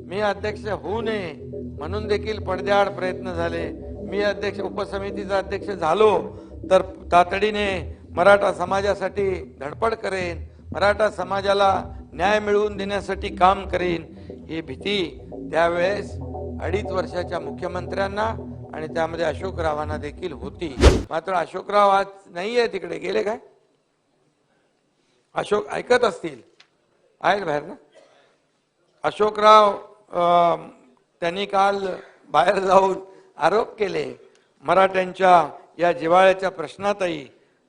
मी अध्यक्ष होऊ नये म्हणून देखील पडद्याआड प्रयत्न झाले. मी अध्यक्ष उपसमितीचा अध्यक्ष झालो तर तातडीने मराठा समाजासाठी धडपड करेन मराठा समाजाला न्याय मिळवून देण्यासाठी काम करेन ही भीती त्यावेळेस अडीच वर्षाच्या मुख्यमंत्र्यांना आणि त्यामध्ये अशोकरावांना देखील होती. मात्र अशोकराव आज नाहीये तिकडे. गेले काय? अशोक ऐकत असतील? आहेत बाहेर ना? अशोकराव त्यांनी काल बाहेर जाऊन आरोप केले. मराठ्यांच्या या जिवाळ्याच्या प्रश्नातही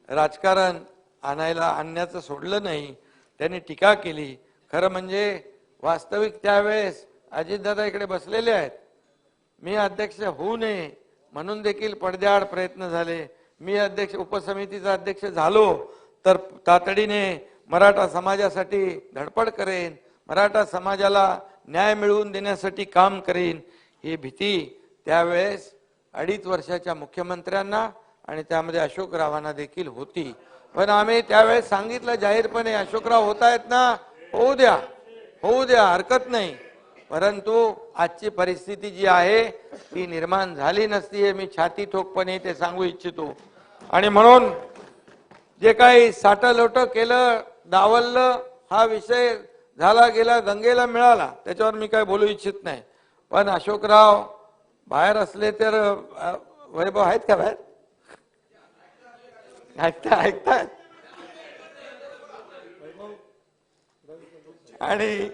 राजकारण आणायला आणण्याचं सोडलं नाही. त्यांनी टीका केली. खरं म्हणजे वास्तविक त्यावेळेस अजितदादा इकडे बसलेले आहेत. मी अध्यक्ष होऊ नये म्हणून देखील पडद्याआड प्रयत्न झाले. मी अध्यक्ष उपसमितीचा अध्यक्ष झालो तर तातडीने मराठा समाजासाठी धडपड करेन. मराठा समाजाला न्याय मिळवून देण्यासाठी काम करेन ही भीती त्यावेळेस अडीच वर्षाच्या मुख्यमंत्र्यांना आणि त्यामध्ये अशोकरावांना देखील होती. पण आम्ही त्यावेळेस सांगितलं जाहीरपणे अशोकराव होत आहेत ना? होऊ द्या. होऊ द्या हरकत नाही. परंतु आजची परिस्थिती जी आहे ती निर्माण झाली नसती हे मी छाती ठोकपणे ते सांगू इच्छितो. आणि म्हणून जे काही साठलोट केलं दावललं हा विषय झाला गेला गंगेला मिळाला त्याच्यावर मी काय बोलू इच्छित नाही. पण अशोकराव बाहेर असले तर वैभव आहेत का बाहेर? ऐकता ऐकतायत आणि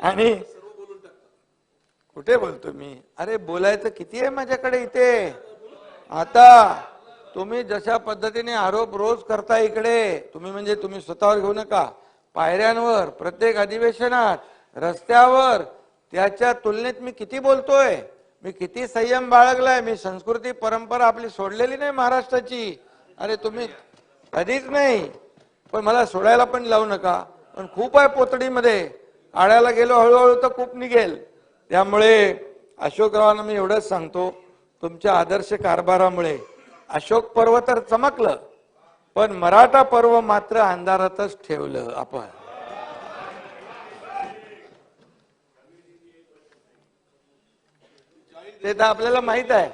आणि कुठे बोलतो मी? अरे बोलायचं किती आहे माझ्याकडे इथे? आता तुम्ही जशा पद्धतीने आरोप रोज करता इकडे तुम्ही म्हणजे तुम्ही स्वतःवर घेऊ नका. पायऱ्यांवर प्रत्येक अधिवेशनात रस्त्यावर त्याच्या तुलनेत मी किती बोलतोय? मी किती संयम बाळगलाय? मी संस्कृती परंपरा आपली सोडलेली नाही महाराष्ट्राची. अरे तुम्ही कधीच नाही. पण मला सोडायला पण लावू नका. पण खूप आहे पोतडीमध्ये. आळ्याला गेलो हळूहळू तर खूप निघेल. त्यामुळे अशोकरावांना मी एवढंच सांगतो तुमच्या आदर्श कारभारामुळे. अशोक पर्व तर चमकलं पण मराठा पर्व मात्र अंधारातच ठेवलं आपण. ते तर आपल्याला माहीत आहे.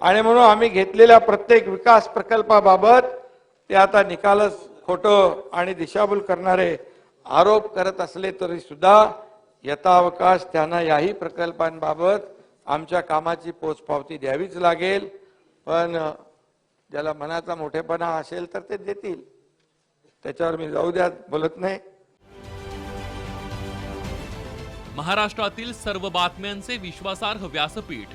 आणि म्हणून आम्ही घेतलेल्या प्रत्येक विकास प्रकल्पाबाबत ते आता निकालच खोटं आणि दिशाभूल करणारे आरोप करत असले तरी सुद्धा यथावकाश त्यांना याही प्रकल्पांबाबत आमच्या कामाची पोचपावती द्यावीच लागेल. पण ज्याला मनाचा मोठेपणा असेल तर ते देतील. त्याच्यावर मी जाऊ द्या बोलत नाही. महाराष्ट्रातील सर्व बातम्यांचे विश्वासार्ह व्यासपीठ.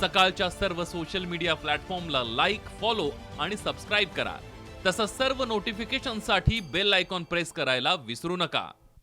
सकाळच्या सर्व सोशल मीडिया प्लॅटफॉर्मला लाईक फॉलो आणि सबस्क्राईब करा. तसंच सर्व नोटिफिकेशनसाठी बेल आयकॉन प्रेस करायला विसरू नका.